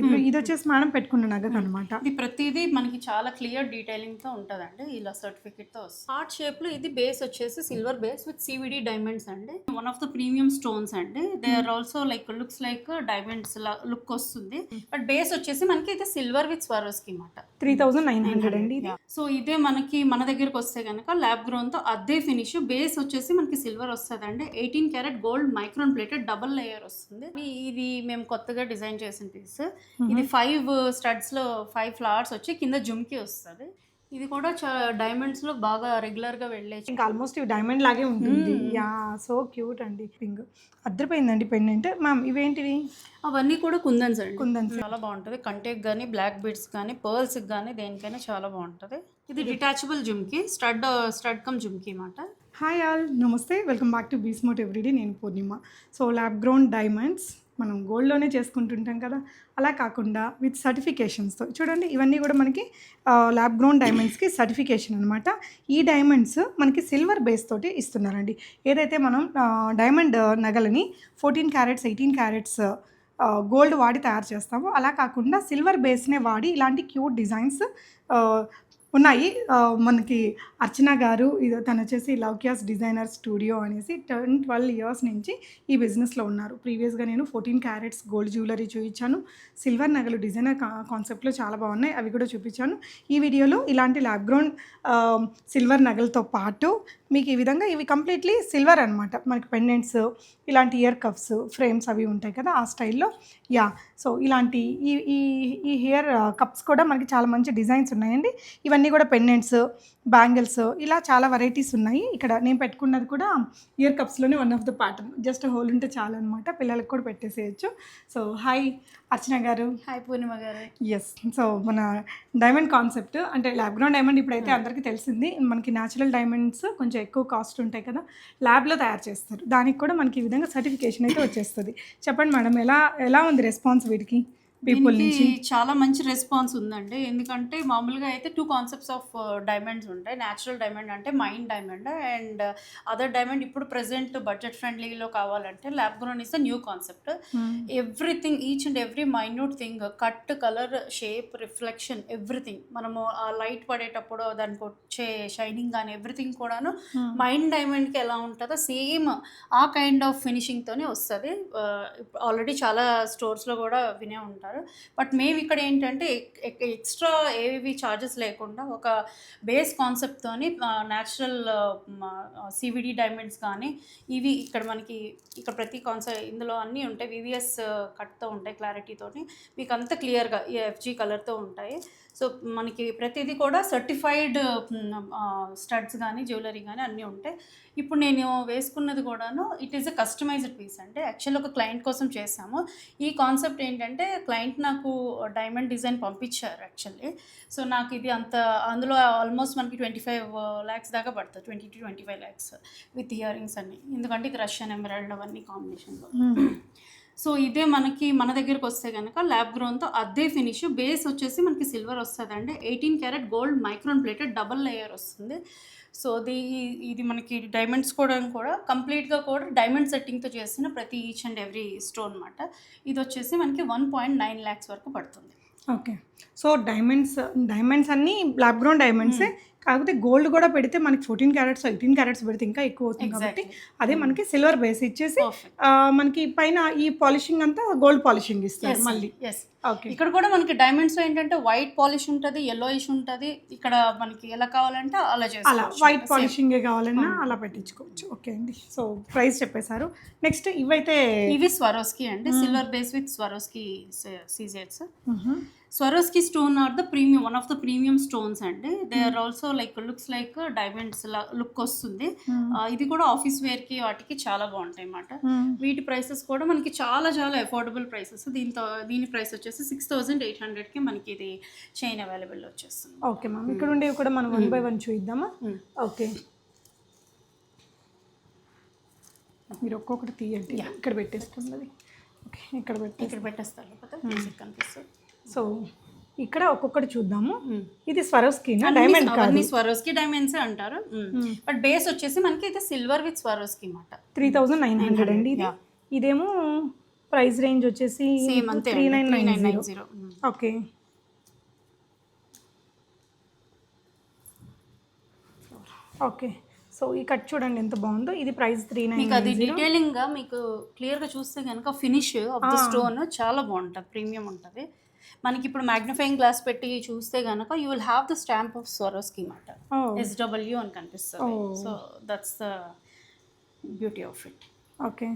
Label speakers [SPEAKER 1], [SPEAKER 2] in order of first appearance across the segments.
[SPEAKER 1] ఇప్పుడు ఇది వచ్చేసి మేడం పెట్టుకున్న అనమాట
[SPEAKER 2] ఇది ప్రతిదీ మనకి చాలా క్లియర్ డీటెయిలింగ్తో ఉంటదండి. ఇలా సర్టిఫికేట్తో వస్తుంది. హార్ట్ షేప్లో ఇది బేస్ వచ్చేసి silver base with CVD diamonds అండి. One of the premium stones అండి. They are also like looks like diamonds look వస్తుంది. బట్ బేస్ వచ్చేసి మనకి ఇది సిల్వర్ విత్ స్వరోస్కి మాట
[SPEAKER 1] త్రీ థౌజండ్ నైన్ హండ్రెడ్ అండి
[SPEAKER 2] సో ఇదే మనకి మన దగ్గరకు వస్తే కనుక ల్యాబ్ గ్రోన్తో అదే ఫినిష్ బేస్ వచ్చేసి మనకి సిల్వర్ వస్తుంది అండి eighteen carat gold micron plated double layer వస్తుంది. ఇది మేము కొత్తగా డిజైన్ చేసిన పీస్ ఇది ఫైవ్ స్టడ్స్లో ఫైవ్ ఫ్లవర్స్ వచ్చి కింద జుమ్కి వస్తుంది. ఇది కూడా డైమండ్స్లో బాగా రెగ్యులర్గా వెళ్ళే
[SPEAKER 1] ఇంకా ఆల్మోస్ట్ ఇవి డైమండ్ లాగే ఉంటుంది. యా సో క్యూట్ అండి. పింక్. అద్దరిపోయిందండి పెండెంట్ మ్యామ్ ఇవేంటివి?
[SPEAKER 2] అవన్నీ కూడా కుందన్స్ అండి.
[SPEAKER 1] కుందన్స్.
[SPEAKER 2] చాలా బాగుంటుంది. కంటేక్ కానీ బ్లాక్ బీడ్స్ కానీ పర్ల్స్ కానీ దేనికైనా చాలా బాగుంటుంది. ఇది detachable jhumki stud stud come jhumki మాట
[SPEAKER 1] హాయ్ ఆల్ నమస్తే. వెల్కమ్ బ్యాక్ టు బీస్మోట్ ఎవ్రీడే నేను Purnima. So lab ground diamonds మనం గోల్డ్లోనే చేసుకుంటుంటాం కదా. అలా కాకుండా విత్ సర్టిఫికేషన్స్తో చూడండి ఇవన్నీ కూడా మనకి ల్యాబ్ గ్రౌండ్ డైమండ్స్కి సర్టిఫికేషన్ అనమాట ఈ డైమండ్స్ మనకి సిల్వర్ బేస్ తోటి ఇస్తున్నారండి. ఏదైతే మనం diamond నగలని fourteen carats eighteen carats gold వాడి తయారు చేస్తామో అలా కాకుండా సిల్వర్ బేస్నే వాడి ఇలాంటి క్యూట్ డిజైన్స్ ఉన్నాయి. మనకి అర్చన గారు ఇది తను వచ్చేసి లవ్క్యాస్ డిజైనర్ స్టూడియో అనేసి టెన్ ట్వెల్వ్ ఇయర్స్ నుంచి ఈ బిజినెస్లో ఉన్నారు. ప్రీవియస్గా నేను ఫోర్టీన్ క్యారెట్స్ గోల్డ్ జ్యువెలరీ చూపించాను. సిల్వర్ నగలు డిజైనర్ కాన్సెప్ట్లో చాలా బాగున్నాయి. అవి కూడా చూపించాను. ఈ వీడియోలో ఇలాంటి ల్యాబ్ గ్రౌండ్ సిల్వర్ నగలతో పాటు మీకు ఈ విధంగా ఇవి కంప్లీట్లీ సిల్వర్ అనమాట మనకి పెండెంట్స్ ఇలాంటి ఇయర్ కప్స్ ఫ్రేమ్స్ అవి ఉంటాయి కదా ఆ స్టైల్లో. యా సో ఇలాంటి ఈ ఈ ఈ హెయిర్ కప్స్ కూడా మనకి చాలా మంచి డిజైన్స్ ఉన్నాయండి. ఇవన్నీ కూడా పెండెంట్స్ బ్యాంగిల్స్ ఇలా చాలా వెరైటీస్ ఉన్నాయి. ఇక్కడ నేను పెట్టుకున్నది కూడా ear కప్స్లోనే one of the pattern just hole ఉంటే చాలు అనమాట పిల్లలకు కూడా పెట్టేసేయచ్చు. సో హాయ్ అర్చన గారు.
[SPEAKER 2] హాయ్ పూర్ణిమ గారు.
[SPEAKER 1] ఎస్ సో మన డైమండ్ కాన్సెప్ట్ అంటే ల్యాబ్ గ్రౌండ్ డైమండ్ ఇప్పుడైతే అందరికీ తెలిసింది. మనకి న్యాచురల్ డైమండ్స్ కొంచెం ఎక్కువ కాస్ట్ ఉంటాయి కదా. ల్యాబ్లో తయారు చేస్తారు. దానికి కూడా మనకి ఈ విధంగా సర్టిఫికేషన్ అయితే వచ్చేస్తుంది. చెప్పండి మేడం ఎలా ఎలా ఉంది రెస్పాన్స్ వీటికి? పీపుల్ నుంచి.
[SPEAKER 2] చాలా మంచి రెస్పాన్స్ ఉందండి. ఎందుకంటే మామూలుగా అయితే టూ కాన్సెప్ట్స్ ఆఫ్ డైమండ్స్ ఉంటాయి. న్యాచురల్ డైమండ్ అంటే mined diamond and other diamond ఇప్పుడు ప్రెసెంట్ బడ్జెట్ ఫ్రెండ్లీలో కావాలంటే lab grown is the new concept everything each and every minute thing cut colour shape reflection everything మనము ఆ లైట్ పడేటప్పుడు దానికి వచ్చే షైనింగ్ కానీ ఎవ్రీథింగ్ కూడాను మైండ్ డైమండ్కి ఎలా ఉంటుందో సేమ్ ఆ కైండ్ ఆఫ్ ఫినిషింగ్తోనే వస్తుంది. ఆల్రెడీ చాలా స్టోర్స్లో కూడా వినే ఉంటారు. బట్ మేము ఇక్కడ ఏంటంటే ఎక్స్ట్రా ఏవి చార్జెస్ లేకుండా ఒక బేస్ కాన్సెప్ట్తోని న్యాచురల్ సివిడి డైమండ్స్ కానీ ఇవి ఇక్కడ మనకి ఇక్కడ ప్రతి కాన్సెప్ట్ ఇందులో అన్నీ ఉంటాయి. వివిఎస్ కట్తో ఉంటాయి క్లారిటీతోని మీకు అంత క్లియర్గా ఈ ఎఫ్జీ కలర్తో ఉంటాయి. సో మనకి ప్రతిదీ కూడా సర్టిఫైడ్ స్టడ్స్ కానీ జ్యువెలరీ కానీ అన్నీ ఉంటాయి ఇప్పుడు నేను వేసుకున్నది కూడాను it is a customised piece అంటే యాక్చువల్ ఒక క్లయింట్ కోసం చేసాము ఈ కాన్సెప్ట్ ఏంటంటే క్లయింట్ నాకు డైమండ్ డిజైన్ పంపించారు యాక్చువల్లీ సో నాకు ఇది అంత అందులో ఆల్మోస్ట్ మనకి ట్వంటీ ఫైవ్ ల్యాక్స్ దాకా పడుతుంది twenty to twenty five lakhs with earrings అన్ని. ఎందుకంటే ఇది రష్యన్ ఎమరాల్డ్ అవన్నీ కాంబినేషన్లో సో ఇదే మనకి మన దగ్గరకు వస్తే కనుక ల్యాబ్ గ్రోన్తో అదే ఫినిష్ బేస్ వచ్చేసి మనకి సిల్వర్ వస్తుంది అండి eighteen carat gold micron plated double layer వస్తుంది. సో ఇది ఇది మనకి డైమండ్స్ కూడా కూడా కంప్లీట్గా కూడా డైమండ్ సెట్టింగ్తో చేసిన ప్రతి ఈచ్ అండ్ ఎవ్రీ స్టోన్ అనమాట ఇది వచ్చేసి మనకి వన్ పాయింట్ నైన్ ల్యాక్స్ వరకు పడుతుంది.
[SPEAKER 1] ఓకే సో డైమండ్స్ డైమండ్స్ అన్నీ ల్యాబ్ గ్రౌండ్ డైమండ్సే కాకపోతే గోల్డ్ కూడా పెడితే మనకి ఫోర్టీన్ క్యారెట్స్ ఎయిటీన్ క్యారెట్స్ పెడితే ఇంకా ఎక్కువ అవుతుంది కాబట్టి అదే మనకి సిల్వర్ బేస్ ఇచ్చేసి మనకి పైన ఈ పాలిషింగ్ అంతా గోల్డ్ పాలిషింగ్ ఇస్తారు మళ్ళీ.
[SPEAKER 2] ఎస్
[SPEAKER 1] ఓకే
[SPEAKER 2] ఇక్కడ కూడా మనకి డైమండ్స్ ఏంటంటే వైట్ పాలిష్ ఉంటుంది ఎల్లోయిష్ ఉంటుంది. ఇక్కడ మనకి ఎలా కావాలంటే అలా
[SPEAKER 1] అలా
[SPEAKER 2] చేసుకోవచ్చు.
[SPEAKER 1] వైట్ పాలిషింగ్ కావాలన్నా అలా పెట్టించుకోవచ్చు. ఓకే అండి. సో ప్రైస్ చెప్పేశారు. నెక్స్ట్ ఇవైతే
[SPEAKER 2] ఇవి స్వరోస్కి అండి. సిల్వర్ బేస్ విత్ స్వరోస్కి సీజెట్స్.
[SPEAKER 1] మ్హూ.
[SPEAKER 2] Swarovski stone are the premium one of the premium stones అండి they are also like looks like diamonds look వస్తుంది. ఆ, ఇది కూడా ఆఫీస్ వేర్కి వాటికి చాలా బాగుంటాయి అన్నమాట.
[SPEAKER 1] మ్మ్.
[SPEAKER 2] వీటి ప్రైసెస్ కూడా మనకి చాలా చాలా అఫోర్డబుల్ ప్రైసెస్ దీంతో దీని ప్రైస్ వచ్చేసి సిక్స్ థౌజండ్ ఎయిట్ హండ్రెడ్కి మనకి ఇది చైన్ అవైలబుల్ వచ్చేస్తుంది.
[SPEAKER 1] ఓకే మ్యామ్ ఇక్కడ ఉండేవి కూడా మనం వన్ బై వన్ చూద్దామా. ఓకే మీరు ఒక్కొక్కటి తీయండి. ఇక్కడ పెట్టేస్తున్నది ఓకే ఇక్కడ పెట్టే
[SPEAKER 2] ఇక్కడ పెట్టేస్తారు లేకపోతే కనిపిస్తుంది.
[SPEAKER 1] సో ఇక్కడ ఒక్కొక్కటి చూద్దాము. ఇది స్వరోస్కిన్
[SPEAKER 2] అన్ని-
[SPEAKER 1] డైమండ్ కాదు.
[SPEAKER 2] అవన్నీ స్వరోస్కి డైమండ్స్ అంటారు. బట్ బేస్ వచ్చేసి మనకి ఇది సిల్వర్ విత్ స్వరోస్కి అన్నమాట.
[SPEAKER 1] త్రీ థౌజండ్ నైన్ హండ్రెడ్ అండి ఇది. ఇదేమో ప్రైస్ రేంజ్ వచ్చేసి three nine nine zero.
[SPEAKER 2] Zero.
[SPEAKER 1] Okay. Okay. So ఈ కట్ చూడండి ఎంత బాగుందో. ఇది ప్రైస్ త్రీ నైన్
[SPEAKER 2] మీకు అది డీటెయిలింగ్గా మీకు క్లియర్గా చూస్తే కనుక ఫినిష్ ఆఫ్ ద స్టోన్ చాలా బాగుంటుంది. ప్రీమియం ఉంటుంది. మనకి ఇప్పుడు మ్యాగ్నిఫైయింగ్ గ్లాస్ పెట్టి చూస్తే కనుక you will have the stamp of Swarovski మాట. ఎస్డబ్ల్యూ అని కనిపిస్తుంది. So that's the beauty of it
[SPEAKER 1] okay.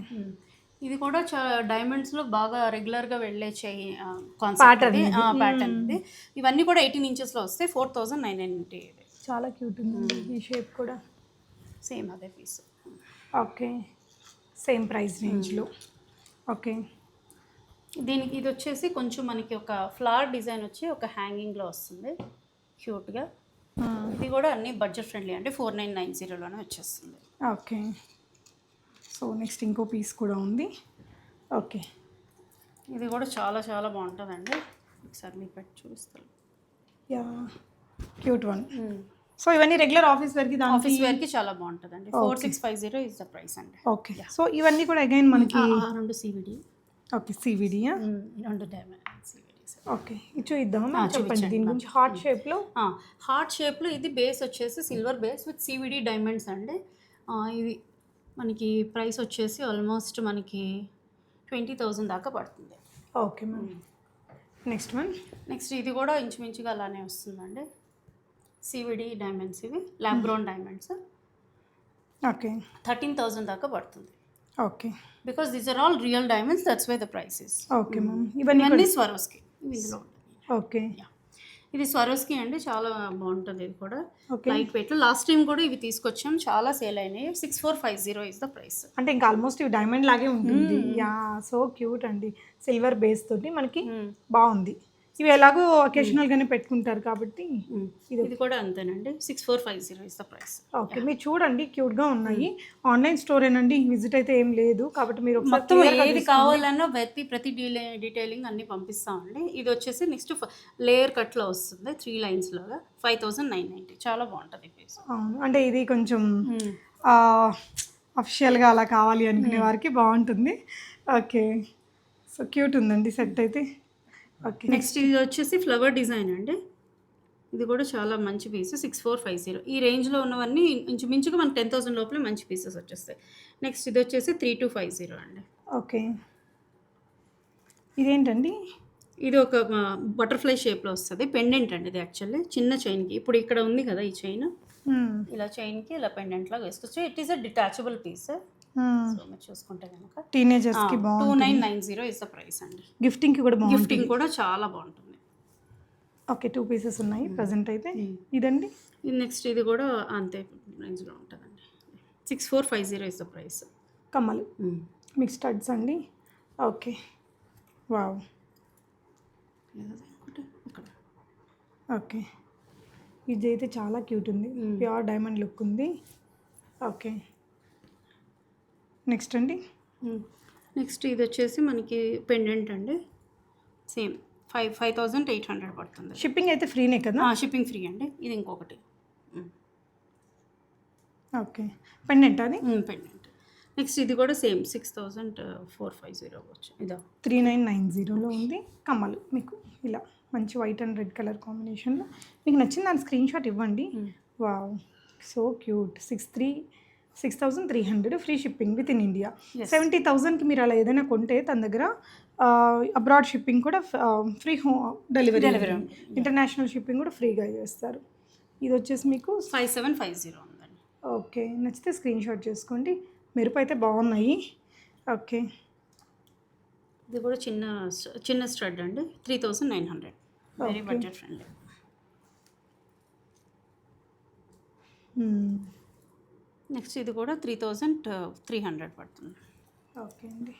[SPEAKER 2] ఇది కూడా చాలా డైమండ్స్లో బాగా రెగ్యులర్గా వెళ్ళే చెయ్యి
[SPEAKER 1] Pattern
[SPEAKER 2] కాన్సెప్ట్
[SPEAKER 1] ఇది.
[SPEAKER 2] ప్యాటర్న్ ఇది. ఇవన్నీ కూడా ఎయిటీన్ ఇంచెస్లో వస్తాయి ఫోర్ థౌసండ్ నైన్ నైన్టీ
[SPEAKER 1] చాలా క్యూట్ ఉంది. ఈ షేప్ కూడా.
[SPEAKER 2] సేమ్ అదే పీస్
[SPEAKER 1] ఓకే. సేమ్ ప్రైస్ రేంజ్లో ఓకే.
[SPEAKER 2] దీనికి ఇది వచ్చేసి కొంచెం మనకి ఒక ఫ్లవర్ డిజైన్ వచ్చి ఒక హ్యాంగింగ్లో వస్తుంది. క్యూట్గా ఇది కూడా అన్ని బడ్జెట్ ఫ్రెండ్లీ అంటే ఫోర్ నైన్ నైన్ జీరోలోనే వచ్చేస్తుంది.
[SPEAKER 1] ఓకే. సో నెక్స్ట్ ఇంకో పీస్ కూడా ఉంది. ఓకే.
[SPEAKER 2] ఇది కూడా చాలా చాలా బాగుంటుందండి. ఒకసారి మీకు పెట్టి చూపిస్తాను.
[SPEAKER 1] యా. క్యూట్ వన్ సో ఇవన్నీ రెగ్యులర్ ఆఫీస్ వరకు దానికి
[SPEAKER 2] ఆఫీస్ వేర్కి చాలా బాగుంటుందండి. Four six five zero is the price అండి.
[SPEAKER 1] ఓకే సో ఇవన్నీ కూడా అగైన్ మనకి
[SPEAKER 2] రెండు సివిడి
[SPEAKER 1] ఓకే సివిడియా
[SPEAKER 2] రెండు డైమండ్ సివిడీస్
[SPEAKER 1] ఓకే ఇది చూద్దాం చెప్పండి దీని గురించి హార్ట్ షేప్లో
[SPEAKER 2] హార్ట్ షేప్లో ఇది బేస్ వచ్చేసి silver base with CVD diamonds అండి. ఇది మనకి ప్రైస్ వచ్చేసి ఆల్మోస్ట్ మనకి ట్వంటీ థౌజండ్ దాకా పడుతుంది.
[SPEAKER 1] Okay ma'am next one
[SPEAKER 2] next ఇది కూడా ఇంచుమించుగా అలానే వస్తుందండి. సివిడి డైమండ్స్ ఇవి lab grown diamonds
[SPEAKER 1] okay.
[SPEAKER 2] Thirteen thousand దాకా పడుతుంది.
[SPEAKER 1] Okay.
[SPEAKER 2] Because these are all real diamonds that's why the prices
[SPEAKER 1] okay ma'am. ఇవన్నీ
[SPEAKER 2] ఇవన్నీ స్వరోస్కి ఇందులో.
[SPEAKER 1] ఓకే.
[SPEAKER 2] ఇది స్వరోస్కి అండి చాలా బాగుంటుంది ఇది కూడా.
[SPEAKER 1] Okay.
[SPEAKER 2] Light weight last time కూడా ఇవి తీసుకొచ్చాం చాలా సేల్ అయినాయి. Six four five zero is the price
[SPEAKER 1] అంటే ఇంకా ఆల్మోస్ట్ ఇవి డైమండ్ లాగే ఉంటుంది. యా సో క్యూట్ అండి. సిల్వర్ బేస్ తోటి మనకి బాగుంది. ఇవి ఎలాగో occasional గానే పెట్టుకుంటారు కాబట్టి ఇది
[SPEAKER 2] కూడా అంతేనండి. Six four five zero is the price.
[SPEAKER 1] Okay మీరు చూడండి క్యూట్గా ఉన్నాయి. ఆన్లైన్ స్టోర్ ఏనండి విజిట్ అయితే ఏం లేదు. కాబట్టి మీరు
[SPEAKER 2] మొత్తం ఏది. కావాలన్నా ప్రతి ప్రతి డీటెయిలింగ్ అన్ని పంపిస్తామండి. ఇది వచ్చేసి నెక్స్ట్ లేయర్ కట్లో వస్తుంది త్రీ లైన్స్ లాగా. ఫైవ్ థౌసండ్ నైన్ నైంటీ చాలా బాగుంటుంది
[SPEAKER 1] అవును. అంటే ఇది కొంచెం అఫిషియల్గా అలా కావాలి అనుకునే వారికి బాగుంటుంది. ఓకే. సో క్యూట్ ఉందండి సెట్ అయితే.
[SPEAKER 2] నెక్స్ట్ ఇది వచ్చేసి ఫ్లవర్ డిజైన్ అండి. ఇది కూడా చాలా మంచి piece six four five zero ఈ రేంజ్లో ఉన్నవన్నీ ఇంచుమించుగా మనకి టెన్ థౌసండ్ లోపల మంచి పీసెస్ వచ్చేస్తాయి. నెక్స్ట్ ఇది వచ్చేసి త్రీ టూ ఫైవ్ జీరో అండి.
[SPEAKER 1] ఓకే ఇదేంటండి?
[SPEAKER 2] ఇది ఒక బటర్ఫ్లై షేప్లో వస్తుంది. పెండెంట్ అండి ఇది యాక్చువల్లీ చిన్న చైన్కి ఇప్పుడు ఇక్కడ ఉంది కదా ఈ చైన్ ఇలా చైన్కి ఇలా పెండెంట్ లాగా వేసుకోవచ్చు. It is a detachable piece so మీరు చూసుకుంటే కనుక
[SPEAKER 1] టీనేజర్స్కి
[SPEAKER 2] two nine nine zero is the price అండి.
[SPEAKER 1] గిఫ్టింగ్కి కూడా
[SPEAKER 2] గిఫ్టింగ్ కూడా చాలా బాగుంటుంది.
[SPEAKER 1] ఓకే టూ పీసెస్ ఉన్నాయి ప్రజెంట్ అయితే. ఇదండి?
[SPEAKER 2] ఇది నెక్స్ట్ ఇది కూడా అంతే రేంజ్లో ఉంటుందండి. Six four five zero is the price
[SPEAKER 1] కమ్మలు. మిక్స్ స్టడ్స్ అండి. ఓకే. వావ్
[SPEAKER 2] ఇక్కడ
[SPEAKER 1] ఓకే. ఇది అయితే చాలా క్యూట్ ఉంది. ప్యూర్ డైమండ్ లుక్ ఉంది. ఓకే. నెక్స్ట్ అండి?
[SPEAKER 2] నెక్స్ట్ ఇది వచ్చేసి మనకి పెండెంట్ అండి. Same five five thousand eight hundred పడుతుంది.
[SPEAKER 1] షిప్పింగ్ అయితే ఫ్రీనే కదా?
[SPEAKER 2] షిప్పింగ్ ఫ్రీ అండి. ఇది ఇంకొకటి.
[SPEAKER 1] ఓకే. పెండెంట్ అది?
[SPEAKER 2] పెండెంట్ నెక్స్ట్ ఇది కూడా same six thousand four five zero వచ్చు ఇదా.
[SPEAKER 1] త్రీ నైన్ నైన్ జీరోలో ఉంది. కమ్మలు మీకు ఇలా మంచి వైట్ అండ్ రెడ్ కలర్ కాంబినేషన్లో మీకు నచ్చిన దాని స్క్రీన్ షాట్ ఇవ్వండి wow so cute six three six thousand three hundred free shipping with in India. Seventy థౌజండ్కి మీరు అలా ఏదైనా కొంటే తన దగ్గర అబ్రాడ్ షిప్పింగ్ కూడా free home delivery
[SPEAKER 2] Delivery
[SPEAKER 1] international shipping కూడా ఫ్రీగా చేస్తారు. ఇది వచ్చేసి మీకు
[SPEAKER 2] ఫైవ్ సెవెన్ ఫైవ్ జీరో ఉందండి.
[SPEAKER 1] ఓకే నచ్చితే స్క్రీన్ షాట్ చేసుకోండి. మెరుపు అయితే బాగున్నాయి. ఓకే.
[SPEAKER 2] ఇది కూడా చిన్న చిన్న స్టడ్ అండి. Three thousand nine hundred. Very. Budget friendly. Next ఇది కూడా త్రీ థౌజండ్ త్రీ హండ్రెడ్ పడుతుంది.
[SPEAKER 1] ఓకే అండి.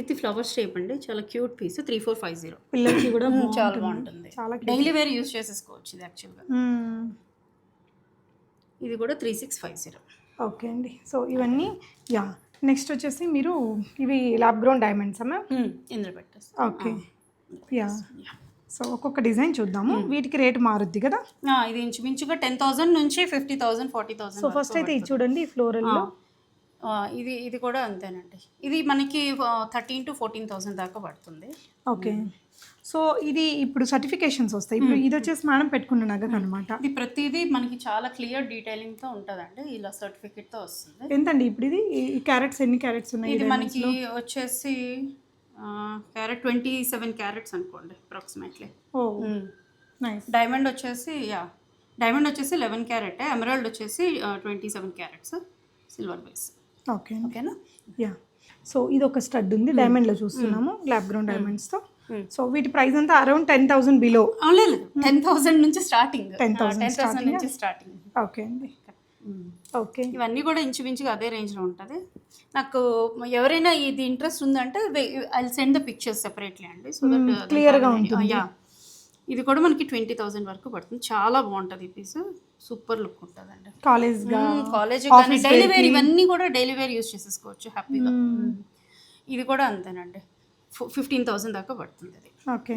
[SPEAKER 2] ఇది ఫ్లవర్ షేప్ అండి చాలా cute piece three four five zero.
[SPEAKER 1] పిల్లలకి కూడా
[SPEAKER 2] చాలా
[SPEAKER 1] బాగుంటుంది. చాలా.
[SPEAKER 2] డైలీ వేర్ యూస్ చేసేసుకోవచ్చు ఇది యాక్చువల్గా
[SPEAKER 1] మ్మ్.
[SPEAKER 2] ఇది కూడా three six five zero.
[SPEAKER 1] Okay అండి. సో ఇవన్నీ యా. నెక్స్ట్ వచ్చేసి మీరు ఇవి ల్యాబ్ గ్రౌండ్ డైమండ్స్ అమ్మా
[SPEAKER 2] ఇందులో పెట్టేస్తాం.
[SPEAKER 1] ఓకే. యా. సో ఒక్కొక్క డిజైన్ చూద్దాము. వీటికి రేట్ మారుద్ది కదా?
[SPEAKER 2] ఇది ఇంచుమించుగా టెన్ థౌసండ్ నుంచి fifty thousand forty
[SPEAKER 1] so
[SPEAKER 2] thousand
[SPEAKER 1] first అయితే ఇది చూడండి ఫ్లోరల్లో
[SPEAKER 2] ఆ, ఇది ఇది కూడా అంతేనండి. ఇది మనకి థర్టీన్ టు ఫోర్టీన్ థౌసండ్ దాకా పడుతుంది.
[SPEAKER 1] ఓకే. సో ఇది ఇప్పుడు సర్టిఫికేషన్స్ వస్తాయి. ఇప్పుడు ఇది వచ్చేసి మేడం పెట్టుకున్న అనమాట
[SPEAKER 2] ఇది ప్రతిదీ మనకి చాలా క్లియర్ డీటెయిలింగ్తో ఉంటుందండి. ఇలా సర్టిఫికేట్తో వస్తుంది.
[SPEAKER 1] ఎంతండి ఇప్పుడు ఇది? క్యారెట్స్ ఎన్ని క్యారెట్స్ ఉన్నాయి?
[SPEAKER 2] ఇది మనకి వచ్చేసి క్యారెట్ ట్వంటీ సెవెన్ క్యారెట్స్ అనుకోండి అప్రాక్సిమేట్లీ డైమండ్ వచ్చేసి యా డైమండ్ వచ్చేసి లెవెన్ క్యారెట్ ఎమరాల్డ్ వచ్చేసి twenty seven carats silver base
[SPEAKER 1] okay
[SPEAKER 2] ఓకేనా
[SPEAKER 1] యా సో ఇది ఒక స్టడ్ ఉంది డైమండ్లో చూస్తున్నాము ల్యాబ్ గ్రౌండ్ డైమండ్స్తో.
[SPEAKER 2] Hmm.
[SPEAKER 1] సో వీటి ప్రైస్ అంతా అరౌండ్ టెన్ థౌసండ్ బిలో
[SPEAKER 2] ఆ, లేదు. టెన్ థౌసండ్ నుంచి స్టార్టింగ్
[SPEAKER 1] 10,000
[SPEAKER 2] టెన్ థౌసండ్ నుంచి స్టార్టింగ్
[SPEAKER 1] ఓకే అండి. ఓకే.
[SPEAKER 2] ఇవన్నీ కూడా ఇంచుమించుగా అదే రేంజ్లో ఉంటుంది. నాకు ఎవరైనా ఇది ఇంట్రెస్ట్ ఉందంటే I send the pictures separately అండి. సో దట్
[SPEAKER 1] clear గా ఉంటుంది.
[SPEAKER 2] యా ఇది కూడా మనకి ట్వంటీ థౌసండ్ వరకు పడుతుంది. చాలా బాగుంటుంది ఈ పీస్. సూపర్ లుక్ ఉంటుంది అండి
[SPEAKER 1] కాలేజ్
[SPEAKER 2] కాలేజ్ కానీ డైలీ వేర్. ఇవన్నీ కూడా డైలీ వేర్ యూస్ చేసేసుకోవచ్చు హ్యాపీగా. ఇది కూడా అంతేనండి. ఫిఫ్టీన్ థౌసండ్ దాకా పడుతుంది అది.
[SPEAKER 1] ఓకే.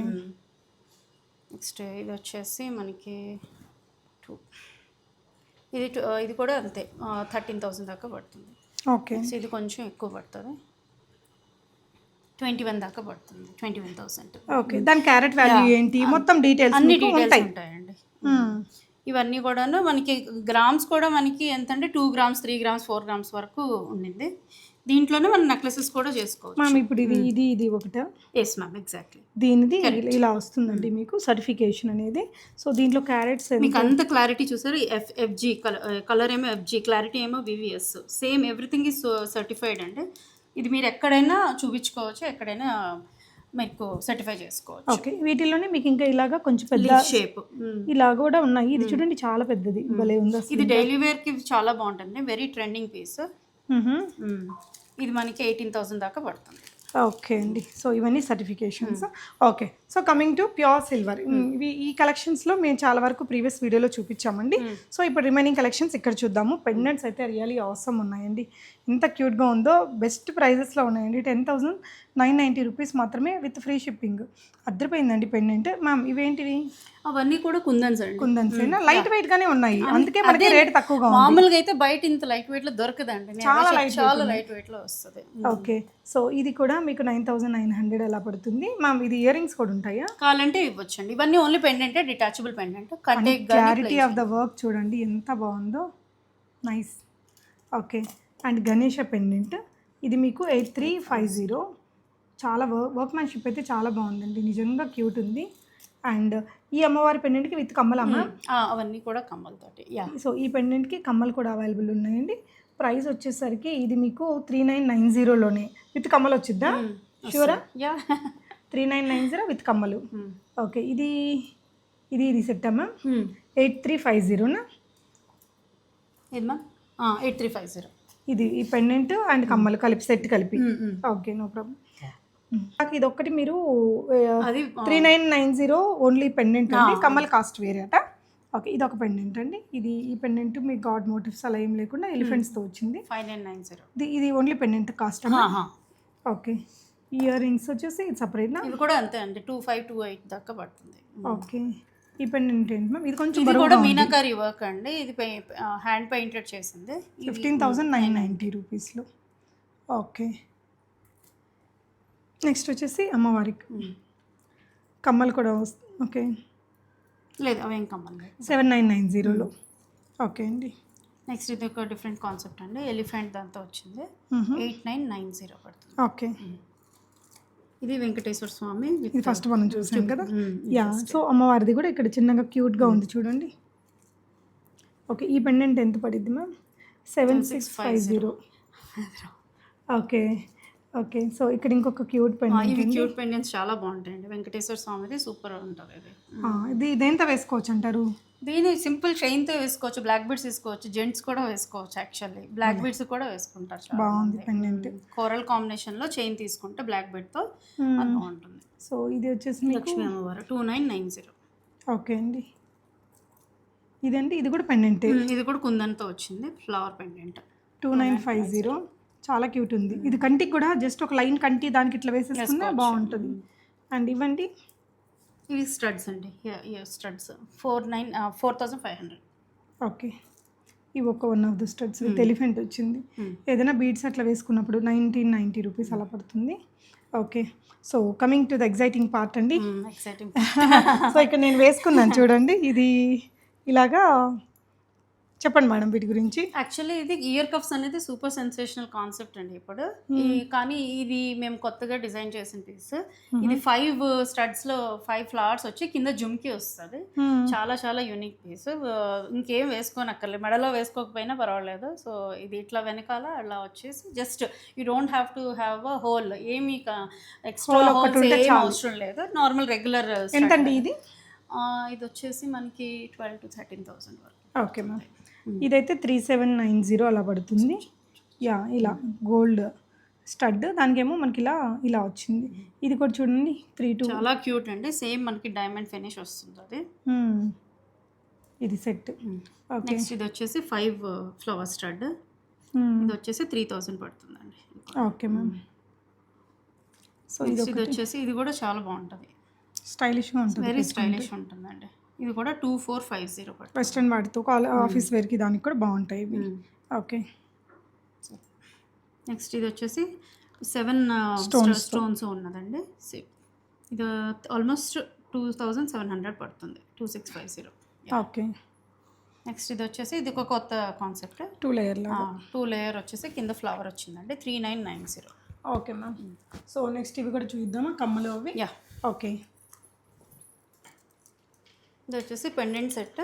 [SPEAKER 2] నెక్స్ట్ ఇది వచ్చేసి మనకి టూ. ఇది ఇది కూడా అంతే. థర్టీన్ థౌసండ్ దాకా పడుతుంది.
[SPEAKER 1] ఓకే.
[SPEAKER 2] ఇది కొంచెం ఎక్కువ పడుతుంది. ట్వంటీ వన్ దాకా పడుతుంది. Twenty one thousand.
[SPEAKER 1] ఓకే. దాని క్యారెట్ వాల్యూ ఏంటి? మొత్తం డీటెయిల్స్
[SPEAKER 2] అన్ని డీటెయిల్స్
[SPEAKER 1] ఉంటాయి.
[SPEAKER 2] ఉంటాయండి. ఇవన్నీ కూడాను మనకి గ్రామ్స్ కూడా మనకి ఎంత అంటే two grams three grams four grams వరకు ఉండింది. దీంట్లోనే మనం నెక్లెసెస్ కూడా చేసుకోవచ్చు.
[SPEAKER 1] మ్యామ్ ఇప్పుడు ఇది ఇది ఇది ఒకట?
[SPEAKER 2] ఎస్ మ్యామ్ ఎగ్జాక్ట్లీ
[SPEAKER 1] దీనిది ఇలా- వస్తుందండి మీకు సర్టిఫికేషన్ అనేది. సో దీంట్లో క్యారెట్స్
[SPEAKER 2] మీకు అంత క్లారిటీ చూసారు ఎఫ్ ఎఫ్జి కలర్ ఏమో ఎఫ్జి క్లారిటీ ఏమో VVS same everything is certified అండి. ఇది మీరు ఎక్కడైనా చూపించుకోవచ్చు ఎక్కడైనా మీకు సర్టిఫై చేసుకోవచ్చు.
[SPEAKER 1] ఓకే వీటిలోనే మీకు ఇంకా ఇలాగా కొంచెం పెద్ద
[SPEAKER 2] షేప్
[SPEAKER 1] ఇలా కూడా ఉన్నాయి. ఇది చూడండి చాలా పెద్దది. భలే ఉంది
[SPEAKER 2] ఇది డైలీ వేర్కి చాలా బాగుంటుంది. Very trending piece. ఇది మనకి ఎయిటీన్ థౌసండ్ దాకా పడుతుంది.
[SPEAKER 1] ఓకే అండి. సో ఇవన్నీ certifications okay. So coming to pure silver ఇవి ఈ కలెక్షన్స్లో మేము చాలా వరకు ప్రీవియస్ వీడియోలో చూపించామండి. సో ఇప్పుడు రిమైనింగ్ కలెక్షన్స్ ఇక్కడ చూద్దాము. పెండెంట్స్ అయితే రియలీ అవసరం ఉన్నాయండి. ఎంత క్యూట్గా ఉందో బెస్ట్ ప్రైజెస్లో ఉన్నాయండి. Ten thousand nine ninety rupees మాత్రమే విత్ ఫ్రీ షిప్పింగ్ అద్దరిపోయిందండి పెండెంట్ మ్యామ్ ఇవేంటివి?
[SPEAKER 2] అవన్నీ కూడా కుందన్స్ అండి.
[SPEAKER 1] కుందన్స్ లైట్ వెయిట్ గానే ఉన్నాయి. అందుకే మనకి రేట్ తక్కువగా
[SPEAKER 2] మామూలుగా అయితే బయట ఇంత లైట్ వెయిట్లో దొరకదండి.
[SPEAKER 1] చాలా light
[SPEAKER 2] చాలా. లైట్ వెయిట్లో వస్తుంది.
[SPEAKER 1] ఓకే సో ఇది కూడా మీకు నైన్ థౌసండ్ నైన్ హండ్రెడ్ అలా పడుతుంది. మ్యామ్ ఇది ఇయర్ రింగ్స్ కూడా ఉంటాయా?
[SPEAKER 2] కావాలంటే ఇవ్వచ్చండి. ఇవన్నీ ఓన్లీ పెండెంట్ డిటాచబుల్ పెండెంట్ కట్టే
[SPEAKER 1] క్లారిటీ ఆఫ్ ద వర్క్ చూడండి ఎంత బాగుందో. Nice okay and Ganesha pendant ఇది మీకు ఎయిట్ త్రీ ఫైవ్ జీరో. చాలా వర్క్ వర్క్మ్యాన్షిప్ అయితే చాలా బాగుందండి. నిజంగా క్యూట్ ఉంది. అండ్ ఈ అమ్మవారి పెండెంట్కి విత్ కమ్మల్ అమ్మ?
[SPEAKER 2] అవన్నీ కూడా కమ్మలతోటి. యా
[SPEAKER 1] సో ఈ పెండెంట్కి కమ్మలు కూడా అవైలబుల్ ఉన్నాయండి. ప్రైస్ వచ్చేసరికి ఇది మీకు త్రీ నైన్ నైన్ జీరోలోనే విత్ కమ్మలు వచ్చిద్దా షూరా
[SPEAKER 2] yeah
[SPEAKER 1] three nine nine zero with కమ్మలు. ఓకే ఇది ఇది ఇది సెట్ అమ్మా. ఎయిట్ త్రీ ఫైవ్ జీరోనా
[SPEAKER 2] ఎయిట్ త్రీ ఫైవ్ జీరో.
[SPEAKER 1] ఇది ఈ పెండెంట్ అండ్ కమ్మలు కలిపి సెట్ కలిపి. Okay no problem. నాకు ఇది ఒక్కటి మీరు
[SPEAKER 2] అది
[SPEAKER 1] three nine nine zero only pendant అండి. కమ్మల్ కాస్ట్ వేరే అట. ఓకే ఇది ఒక పెండెంట్ అండి. ఇది ఈ పెండెంట్ మీ గాడ్ మోటివ్స్ అలా ఏం లేకుండా ఎలిఫెంట్స్తో వచ్చింది.
[SPEAKER 2] Five nine nine zero.
[SPEAKER 1] ఇది ఇది only pendant cost okay. Ear rings వచ్చేసి ఇది సపరేట్నా?
[SPEAKER 2] ఇది కూడా అంతే అండి. టూ ఫైవ్ టూ ఎయిట్ దాకా పడుతుంది.
[SPEAKER 1] ఓకే. ఈ పెండెంట్ ఏంటి మ్యామ్? ఇది కొంచెం
[SPEAKER 2] ఇది కూడా మీనాకారి వర్క్ అండి. ఇది హ్యాండ్ పెయింటెడ్ చేసింది.
[SPEAKER 1] ఫిఫ్టీన్ థౌజండ్ నైన్ నైంటీ రూపీస్లో. ఓకే. నెక్స్ట్ వచ్చేసి అమ్మవారికి
[SPEAKER 2] మ్మ్.
[SPEAKER 1] కమ్మలు కూడా వస్- ఓకే.
[SPEAKER 2] లేదు అవేం కమ్మలు
[SPEAKER 1] సెవెన్ నైన్ నైన్ జీరోలో. ఓకే అండి.
[SPEAKER 2] నెక్స్ట్ ఇది ఒక డిఫరెంట్ కాన్సెప్ట్ అండి. ఎలిఫెంట్ దాంతో వచ్చింది. ఎయిట్ నైన్ నైన్ జీరో పడుతుంది.
[SPEAKER 1] ఓకే.
[SPEAKER 2] ఇది వెంకటేశ్వర స్వామి
[SPEAKER 1] ఇది ఫస్ట్ మనం చూసాం కదా. యా సో అమ్మవారిది కూడా ఇక్కడ చిన్నగా క్యూట్గా ఉంది చూడండి. ఓకే ఈ పెండెంట్ ఎంత పడిద్ది ma'am seven six five zero okay okay so ఇక్కడ ఇంకొక క్యూట్ పెండెంట్
[SPEAKER 2] ఇవి క్యూట్ పెండెంట్స్ చాలా బాగుంటాయండి. వెంకటేశ్వర స్వామిది సూపర్ ఉంటుంది ఇది.
[SPEAKER 1] ఇది ఇదేంత వేసుకోవచ్చు అంటారు
[SPEAKER 2] దీని సింపుల్ చైన్తో వేసుకోవచ్చు బ్లాక్ బీడ్స్ వేసుకోవచ్చు జెంట్స్ కూడా వేసుకోవచ్చు యాక్చువల్లీ. బ్లాక్ బీడ్స్ కూడా వేసుకుంటారు చాలా
[SPEAKER 1] బాగుంది పెండెంట్
[SPEAKER 2] కోరల్ కాంబినేషన్లో చైన్ తీసుకుంటే బ్లాక్ బీడ్తో బాగుంటుంది.
[SPEAKER 1] సో ఇది వచ్చేసి
[SPEAKER 2] లక్ష్మీ అమ్మవారు two nine nine zero.
[SPEAKER 1] Okay అండి. ఇదండి ఇది కూడా పెండెంట్
[SPEAKER 2] ఇది కూడా కుందన్తో వచ్చింది flower pendant
[SPEAKER 1] two nine five zero. చాలా క్యూట్ ఉంది. ఇది కంటికి కూడా జస్ట్ ఒక లైన్ కంటి దానికి ఇట్లా వేసేసుకున్నా బాగుంటుంది. అండ్ ఇవ్వండి.
[SPEAKER 2] ఇవి స్టడ్స్ అండి. Studs. Four nine four thousand five hundred.
[SPEAKER 1] Okay. ఇవి ఒక one of the studs with elephant వచ్చింది.
[SPEAKER 2] Hmm.
[SPEAKER 1] ఏదైనా బీడ్స్ అట్లా వేసుకున్నప్పుడు నైన్టీన్ నైంటీ రూపీస్ అలా పడుతుంది. Okay. So coming to the exciting part అండి.
[SPEAKER 2] ఎక్సైటింగ్
[SPEAKER 1] సో ఇక్కడ నేను వేసుకున్నాను చూడండి. ఇది ఇలాగా చెప్పండి మేడం వీటి గురించి.
[SPEAKER 2] యాక్చువల్లీ ఇది ఇయర్ కప్స్ అనేది సూపర్ సెన్సేషనల్ కాన్సెప్ట్ అండి ఇప్పుడు. కానీ ఇది మేము కొత్తగా డిజైన్ చేసిన పీస్. ఇది ఫైవ్ స్టడ్స్లో ఫైవ్ ఫ్లవర్స్ వచ్చి కింద జుమ్కి వస్తుంది. చాలా చాలా యూనిక్ పీస్. ఇంకేం వేసుకోనక్కర్లేదు మెడలో వేసుకోకపోయినా పర్వాలేదు. సో ఇది ఇట్లా వెనకాల అలా వచ్చేసి just you don't have to have a hole. ఏమి ఎక్స్ట్రా హోల్స్ ఏం. అవసరం లేదు. నార్మల్ రెగ్యులర్
[SPEAKER 1] ఎంతండి ఇది?
[SPEAKER 2] ఇది వచ్చేసి మనకి ట్వెల్వ్ టు థర్టీన్ థౌసండ్ వరకు.
[SPEAKER 1] Okay ma'am. ఇదైతే త్రీ సెవెన్ నైన్ జీరో అలా పడుతుంది. యా ఇలా గోల్డ్ స్టడ్. దానికేమో మనకి ఇలా ఇలా వచ్చింది ఇది కూడా చూడండి త్రీ టూ.
[SPEAKER 2] చాలా క్యూట్ అండి. సేమ్ మనకి డైమండ్ ఫినిష్ వస్తుంది అది.
[SPEAKER 1] ఇది సెట్. ఓకే
[SPEAKER 2] నెక్స్ట్ ఇది వచ్చేసి ఫైవ్ ఫ్లవర్ స్టడ్. ఇది వచ్చేసి త్రీ థౌసండ్ పడుతుందండి.
[SPEAKER 1] ఓకే మ్యామ్ సో ఇది
[SPEAKER 2] వచ్చేసి ఇది కూడా చాలా బాగుంటుంది.
[SPEAKER 1] స్టైలిష్గా ఉంటుంది
[SPEAKER 2] వెరీ స్టైలిష్ ఉంటుందండి. ఇది కూడా two four five zero
[SPEAKER 1] western వాటితో ఆఫీస్ వేర్కి దానికి కూడా బాగుంటాయి ఇవి. ఓకే
[SPEAKER 2] నెక్స్ట్ ఇది వచ్చేసి సెవెన్
[SPEAKER 1] Stones
[SPEAKER 2] స్టోన్స్ ఉన్నదండి. See, ఇది almost two thousand seven hundred పడుతుంది. Two six five zero
[SPEAKER 1] okay
[SPEAKER 2] next ఇది వచ్చేసి ఇది ఒక కొత్త కాన్సెప్ట్
[SPEAKER 1] టూ లేయర్లో
[SPEAKER 2] టూ లేయర్ వచ్చేసి కింద ఫ్లవర్ వచ్చిందండి. Three nine nine zero
[SPEAKER 1] okay ma'am so next ఇవి కూడా చూద్దామా? కమ్మలు అవి?
[SPEAKER 2] యా
[SPEAKER 1] ఓకే
[SPEAKER 2] ఇది వచ్చేసి పెండెంట్ సెట్.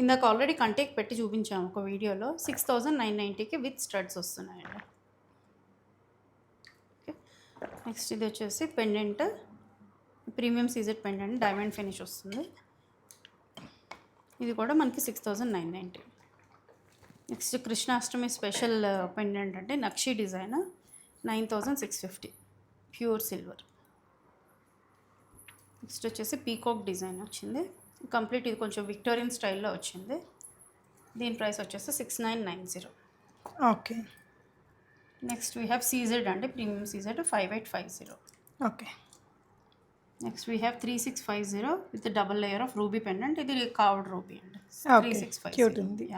[SPEAKER 2] ఇందాక ఆల్రెడీ కంటేక్ పెట్టి చూపించాము ఒక వీడియోలో. సిక్స్ థౌజండ్ నైన్ నైంటీకి విత్ స్టడ్స్ వస్తున్నాయండి. నెక్స్ట్ ఇది వచ్చేసి pendant. Premium CZ pendant diamond finish వస్తుంది. ఇది కూడా మనకి six thousand nine ninety next Krishnashtami special uh, pendant అంటే నక్షి design. Nine thousand six fifty pure silver next వచ్చేసి పీకాక్ డిజైన్ వచ్చింది. కంప్లీట్ ఇది కొంచెం విక్టోరియన్ స్టైల్లో వచ్చింది. దీని ప్రైస్ వచ్చేసి six nine nine zero.
[SPEAKER 1] Okay.
[SPEAKER 2] Next we have CZ అండి premium CZ five eight five zero.
[SPEAKER 1] Okay.
[SPEAKER 2] Next we have three six five zero with double layer of ruby pendant ఇది carved ruby అండి. Three six five
[SPEAKER 1] ఉంది.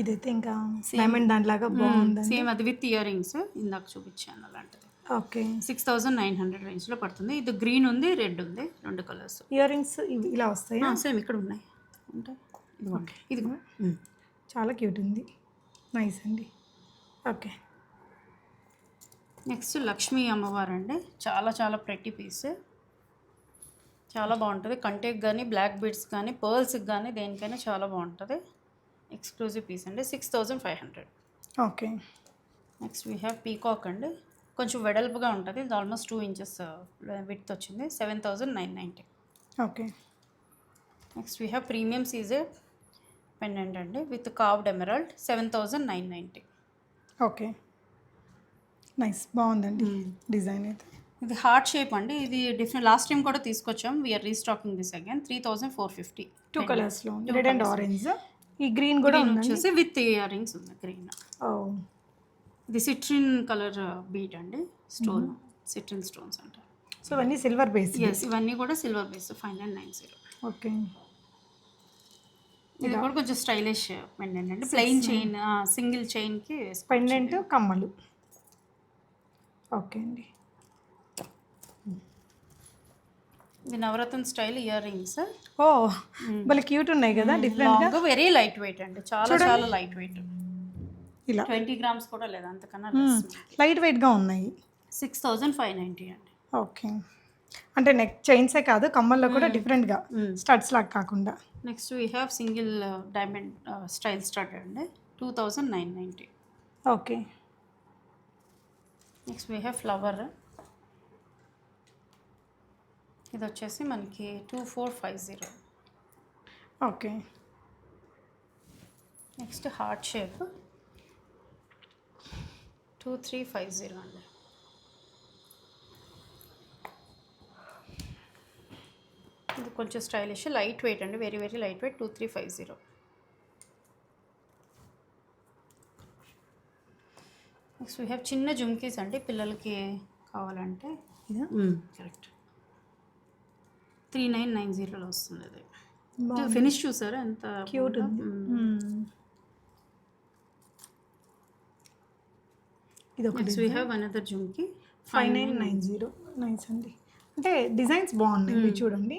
[SPEAKER 1] ఇదైతే ఇంకా diamond దాంట్లాగా బాగుందండి.
[SPEAKER 2] Same అది with ear rings ఇందాక చూపించాను అలాంటిది.
[SPEAKER 1] Okay.
[SPEAKER 2] Six thousand nine hundred రేంజ్లో పడుతుంది. ఇది గ్రీన్ ఉంది రెడ్ ఉంది రెండు కలర్స్.
[SPEAKER 1] ఇయర్ రింగ్స్ ఇవి ఇలా వస్తాయి?
[SPEAKER 2] సేమ్ ఇక్కడ ఉన్నాయి. ఉంటాయి ఇదిగోండి ఇదిగో
[SPEAKER 1] చాలా క్యూట్ ఉంది. నైస్ అండి. ఓకే.
[SPEAKER 2] నెక్స్ట్ లక్ష్మీ అమ్మవారు అండి చాలా చాలా ప్రతి పీస్ చాలా బాగుంటుంది. కంటేక్ కానీ బ్లాక్ బీడ్స్ కానీ పర్ల్స్కి కానీ దేనికైనా చాలా బాగుంటుంది. ఎక్స్క్లూజివ్ పీస్ అండి. Six thousand five hundred.
[SPEAKER 1] Okay.
[SPEAKER 2] Next we have peacock అండి. కొంచెం వెడల్పుగా ఉంటుంది. ఇది ఆల్మోస్ట్ టూ ఇంచెస్ విత్ వచ్చింది. Seven thousand nine ninety
[SPEAKER 1] okay.
[SPEAKER 2] Next we have premium CZ pendant అండి. With carved emerald seven thousand nine ninety
[SPEAKER 1] okay. Nice బాగుందండి design అయితే.
[SPEAKER 2] ఇది హార్ట్ షేప్ అండి. ఇది డిఫరెంట్ లాస్ట్ టైం కూడా తీసుకొచ్చాం. We're restocking this again three thousand four fifty
[SPEAKER 1] two కలర్స్లో red and orange ఈ గ్రీన్ కూడా
[SPEAKER 2] వచ్చేసి విత్ ఇయర్ రింగ్స్ ఉంది గ్రీన్ ఇది సిట్రిన్ కలర్ బీట్ అండి. స్టోన్ సిట్రిన్ స్టోన్స్ అంటారు
[SPEAKER 1] సో ఇవన్నీ సిల్వర్ బేస్
[SPEAKER 2] ఎస్ ఇవన్నీ కూడా silver base five nine nine zero
[SPEAKER 1] okay
[SPEAKER 2] ఇది కూడా కొంచెం స్టైలిష్ పెండెంట్ అండి. ప్లెయిన్ చైన్ సింగిల్ చైన్కి
[SPEAKER 1] పెండెంట్ కమ్మలు. ఓకే అండి.
[SPEAKER 2] ఇది నవరత్న స్టైల్ ఇయర్ రింగ్స్
[SPEAKER 1] ఓ భలే క్యూట్ ఉన్నాయి కదా డిఫరెంట్గా
[SPEAKER 2] లాంగ్ వెరీ లైట్ వెయిట్ అండి. చాలా చాలా లైట్ వెయిట్
[SPEAKER 1] ఇలా.
[SPEAKER 2] ట్వంటీ గ్రామ్స్ కూడా లేదు అంతకన్నా
[SPEAKER 1] లైట్ వెయిట్గా ఉన్నాయి.
[SPEAKER 2] సిక్స్ థౌజండ్ ఫైవ్ నైంటీ అండి.
[SPEAKER 1] ఓకే. అంటే నెక్ చైన్సే కాదు కమ్మల్లో కూడా డిఫరెంట్గా స్టడ్స్ లాగా కాకుండా.
[SPEAKER 2] Next we have single diamond style start అండి. Two thousand nine ninety
[SPEAKER 1] okay.
[SPEAKER 2] Next we have flower ఇది వచ్చేసి మనకి two four five zero
[SPEAKER 1] okay.
[SPEAKER 2] Next heart shape two three five zero అండి. ఇది కొంచెం స్టైలిష్ లైట్ వెయిట్ అండి. Very very light weight two three five zero next we have చిన్న జుమ్కీస్ అండి. పిల్లలకి కావాలంటే
[SPEAKER 1] ఇదా.
[SPEAKER 2] కరెక్ట్ త్రీ నైన్ నైన్ జీరోలో వస్తుంది అది. ఫినిష్ చూసారా? ఎంత
[SPEAKER 1] క్యూట్ ఉంది. ఇది ఒక
[SPEAKER 2] we have another jhumki
[SPEAKER 1] five nine nine zero nice అండి. అంటే డిజైన్స్ బాగున్నాయి. ఇవి చూడండి.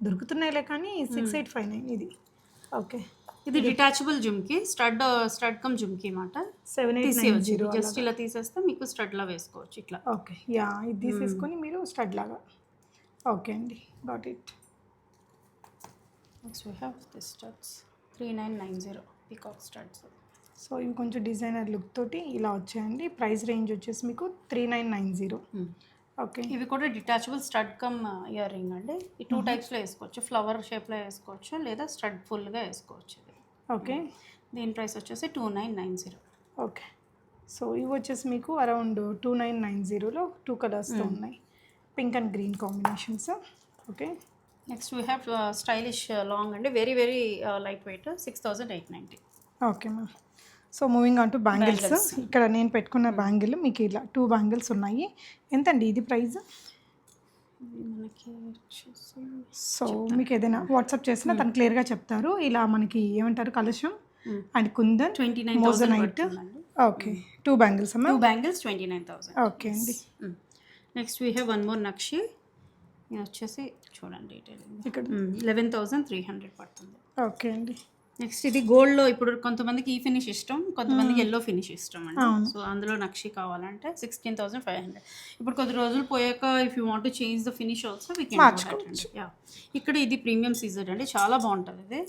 [SPEAKER 1] దొరుకుతున్నాయిలే కానీ సిక్స్ ఎయిట్ ఫైవ్ నైన్ ఇది. ఓకే
[SPEAKER 2] ఇది detachable jhumki stud stud come jhumki మాట.
[SPEAKER 1] సెవెన్ ఎయిట్ జీరో
[SPEAKER 2] జస్ట్ ఇలా తీసేస్తే మీకు స్టడ్ లా వేసుకోవచ్చు ఇట్లా.
[SPEAKER 1] ఓకే యా ఇది తీసేసుకొని మీరు స్టడ్ లాగా. ఓకే అండి. Got it
[SPEAKER 2] next we have this studs three nine nine zero peacock studs
[SPEAKER 1] so ఇవి కొంచెం డిజైనర్ లుక్ తోటి ఇలా వచ్చాయండి. ప్రైస్ రేంజ్ వచ్చేసి మీకు three nine nine zero. Okay.
[SPEAKER 2] ఇవి కూడా detachable stud come earring అండి. ఈ టూ టైప్స్లో వేసుకోవచ్చు. ఫ్లవర్ షేప్లో వేసుకోవచ్చు లేదా స్టడ్ ఫుల్గా వేసుకోవచ్చు ఇది
[SPEAKER 1] ఓకే.
[SPEAKER 2] దీని ప్రైస్ వచ్చేసి two nine nine zero.
[SPEAKER 1] Okay. So ఇవి వచ్చేసి మీకు అరౌండ్ టూ నైన్ నైన్ జీరోలో టూ కలర్స్తో ఉన్నాయి. Pink and green combinations. Okay.
[SPEAKER 2] Next we have stylish long అండి. Very very light weight six thousand eight ninety.
[SPEAKER 1] Okay ma'am. So moving on to bangles ఇక్కడ నేను పెట్టుకున్న బ్యాంగిల్ మీకు ఇలా two bangles ఉన్నాయి. ఎంతండి ఇది ప్రైస్ సో మీకు ఏదైనా వాట్సాప్ చేసినా తను క్లియర్గా చెప్తారు. ఇలా మనకి ఏమంటారు కలశం and kundan
[SPEAKER 2] twenty nine thousand
[SPEAKER 1] okay two bangles అమ్మా
[SPEAKER 2] two bangles twenty nine thousand
[SPEAKER 1] okay అండి.
[SPEAKER 2] Next we have one more నక్షి వచ్చేసి చూడండి డీటెయిల్
[SPEAKER 1] ఇక్కడ.
[SPEAKER 2] లెవెన్ థౌసండ్ త్రీ హండ్రెడ్ పడుతుంది.
[SPEAKER 1] ఓకే అండి.
[SPEAKER 2] నెక్స్ట్ ఇది గోల్డ్లో ఇప్పుడు కొంతమందికి ఈ ఫినిష్ ఇష్టం కొంతమందికి ఎల్లో ఫినిష్ ఇష్టం అండి. సో అందులో నక్షి కావాలంటే సిక్స్టీన్ థౌసండ్ ఫైవ్ హండ్రెడ్ ఇప్పుడు కొద్ది రోజులు పోయాక if you want change the finish also we
[SPEAKER 1] మార్చుకోవచ్చు.
[SPEAKER 2] యా ఇక్కడ ఇది ప్రీమియం సీజర్ అండి. చాలా బాగుంటుంది ఇది.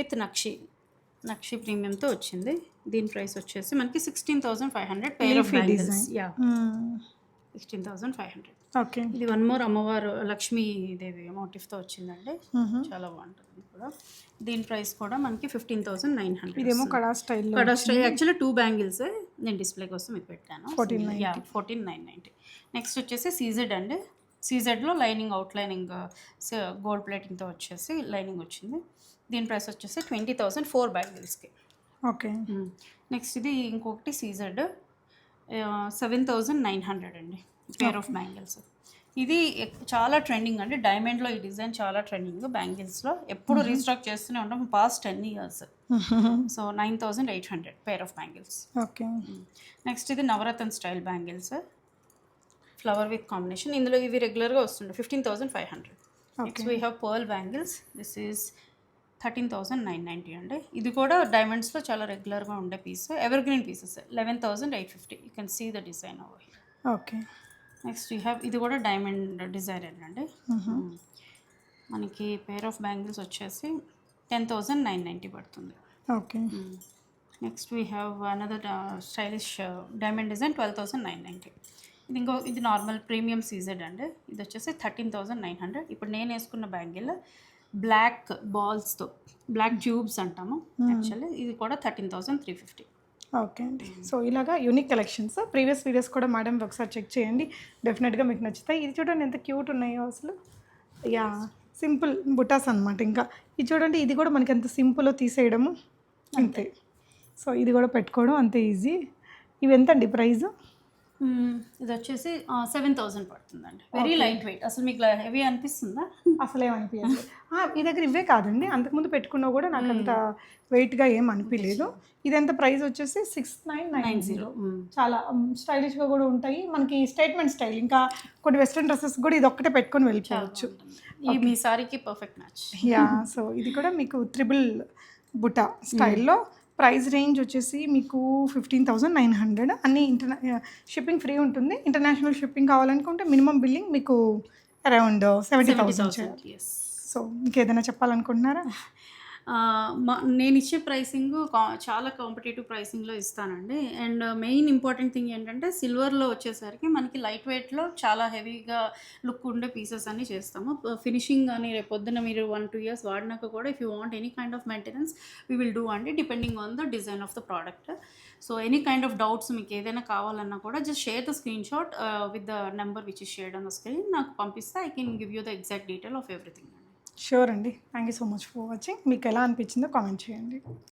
[SPEAKER 2] విత్ నక్షి నక్షి ప్రీమియంతో వచ్చింది. దీని ప్రైస్ వచ్చేసి మనకి sixteen thousand five hundred pair of. Yeah. Sixteen thousand five hundred
[SPEAKER 1] okay.
[SPEAKER 2] ఇది వన్ మోర్ అమ్మవారు లక్ష్మీదేవి మోటివ్తో వచ్చిందండి. చాలా బాగుంటుంది కూడా. దీని ప్రైస్ కూడా మనకి ఫిఫ్టీన్ థౌసండ్ నైన్ హండ్రెడ్
[SPEAKER 1] ఇదేమో కడా స్టైల్లో
[SPEAKER 2] kada style actually two bangles నేను డిస్ప్లే కోసం ఇది పెట్టాను.
[SPEAKER 1] 1490.
[SPEAKER 2] Yeah fourteen nine ninety next వచ్చేసి సీజెడ్ అండి. సీజెడ్లో లైనింగ్ అవుట్ లైనింగ్ గోల్డ్ ప్లేటింగ్తో వచ్చేసి లైనింగ్ వచ్చింది. దీని ప్రైస్ వచ్చేసి ట్వంటీ థౌసండ్ ఫోర్ బ్యాంగిల్స్కి
[SPEAKER 1] ఓకే.
[SPEAKER 2] నెక్స్ట్ ఇది ఇంకొకటి CZ seven thousand nine hundred అండి. Pair of bangles. ఇది చాలా ట్రెండింగ్ అండి. డైమండ్లో ఈ డిజైన్ చాలా ట్రెండింగ్ బ్యాంగిల్స్లో. ఎప్పుడు రీస్టాక్ చేస్తూనే ఉంటాం. Past ten years. So nine thousand eight hundred pair of bangles.
[SPEAKER 1] Okay.
[SPEAKER 2] Next ఇది Navaratna style bangles. Flower with combination. ఇందులో ఇవి రెగ్యులర్గా వస్తుండే fifteen thousand five hundred. Next we have pearl bangles. This is thirteen thousand nine ninety అండి. ఇది కూడా డైమండ్స్లో చాలా రెగ్యులర్గా ఉండే piece. Evergreen pieces. Eleven thousand eight fifty. You can see the design over
[SPEAKER 1] okay.
[SPEAKER 2] Next you have ఇది కూడా diamond design అండి. మనకి పేర్ ఆఫ్ బ్యాంగిల్స్ వచ్చేసి టెన్ థౌసండ్ నైన్ నైంటీ పడుతుంది.
[SPEAKER 1] Okay.
[SPEAKER 2] Next we have another stylish diamond design twelve thousand nine ninety ఇది ఇంకో ఇది normal premium CZ అండి. ఇది వచ్చేసి థర్టీన్ థౌసండ్ నైన్ హండ్రెడ్ ఇప్పుడు నేను వేసుకున్న బ్యాంగిల్ బ్లాక్ బాల్స్తో బ్లాక్ ట్యూబ్స్ అంటాము యాక్చువల్లీ ఇది కూడా thirteen thousand three fifty
[SPEAKER 1] okay అండి. సో ఇలాగా యూనిక్ కలెక్షన్స్ ప్రీవియస్ వీడియోస్ కూడా మేడం ఒకసారి చెక్ చేయండి. డెఫినెట్గా మీకు నచ్చుతాయి. ఇది చూడండి ఎంత క్యూట్ ఉన్నాయో అసలు. యా సింపుల్ బుటాస్ అనమాట ఇంకా. ఇది చూడండి ఇది కూడా మనకి ఎంత సింపుల్లో తీసేయడము. అంతే. సో ఇది కూడా పెట్టుకోవడం అంతే ఈజీ ఇవి ఎంతండి ప్రైస్
[SPEAKER 2] ఇది వచ్చేసి సెవెన్ థౌసండ్ పడుతుందండి. వెరీ లైట్ వెయిట్ అసలు మీకు హెవీ అనిపిస్తుందా?
[SPEAKER 1] అసలు ఏమనిపించలేదు మీ దగ్గర ఇవే కాదండి. అంతకుముందు పెట్టుకున్నా కూడా నాకు అంత వెయిట్గా ఏం అనిపించలేదు ఇదంతా ప్రైస్ వచ్చేసి సిక్స్ నైన్ నైన్ జీరో చాలా స్టైలిష్గా కూడా ఉంటాయి. మనకి స్టేట్మెంట్ స్టైల్ ఇంకా కొన్ని వెస్ట్రన్ డ్రెస్సెస్ కూడా ఇది ఒక్కటే పెట్టుకొని వెళ్ళిపోవచ్చు.
[SPEAKER 2] ఈ మీ సారీకి పర్ఫెక్ట్ మ్యాచ్
[SPEAKER 1] యా సో ఇది కూడా మీకు త్రిబుల్ బుటా స్టైల్లో ప్రైస్ రేంజ్ వచ్చేసి మీకు ఫిఫ్టీన్ థౌసండ్ నైన్ హండ్రెడ్. అన్ని ఇంటర్నా షిప్పింగ్ ఫ్రీ ఉంటుంది. ఇంటర్నేషనల్ షిప్పింగ్ కావాలనుకుంటే మినిమం బిల్లింగ్ మీకు అరౌండ్ సెవెంటీ థౌసండ్ సో ఇంకేదైనా చెప్పాలనుకుంటున్నారా?
[SPEAKER 2] నేను ఇచ్చే ప్రైసింగ్ చాలా కాంపిటేటివ్ ప్రైసింగ్లో ఇస్తానండి. అండ్ మెయిన్ ఇంపార్టెంట్ థింగ్ ఏంటంటే సిల్వర్లో వచ్చేసరికి మనకి లైట్ వెయిట్లో చాలా హెవీగా లుక్ ఉండే పీసెస్ అన్ని చేస్తాము. ఫినిషింగ్ కానీ రేపు పొద్దున్న మీరు వన్ టూ ఇయర్స్ వాడినాక కూడా if you want any kind of maintenance we will do అండి depending on the design of the product. So any kind of doubts మీకు ఏదైనా కావాలన్నా కూడా just share the screenshot with the number which is shared on the screen. నాకు పంపిస్తే I can give you the exact detail of everything
[SPEAKER 1] sure అండి. Thank you so much for watching మీకు ఎలా అనిపించిందో కామెంట్ చేయండి.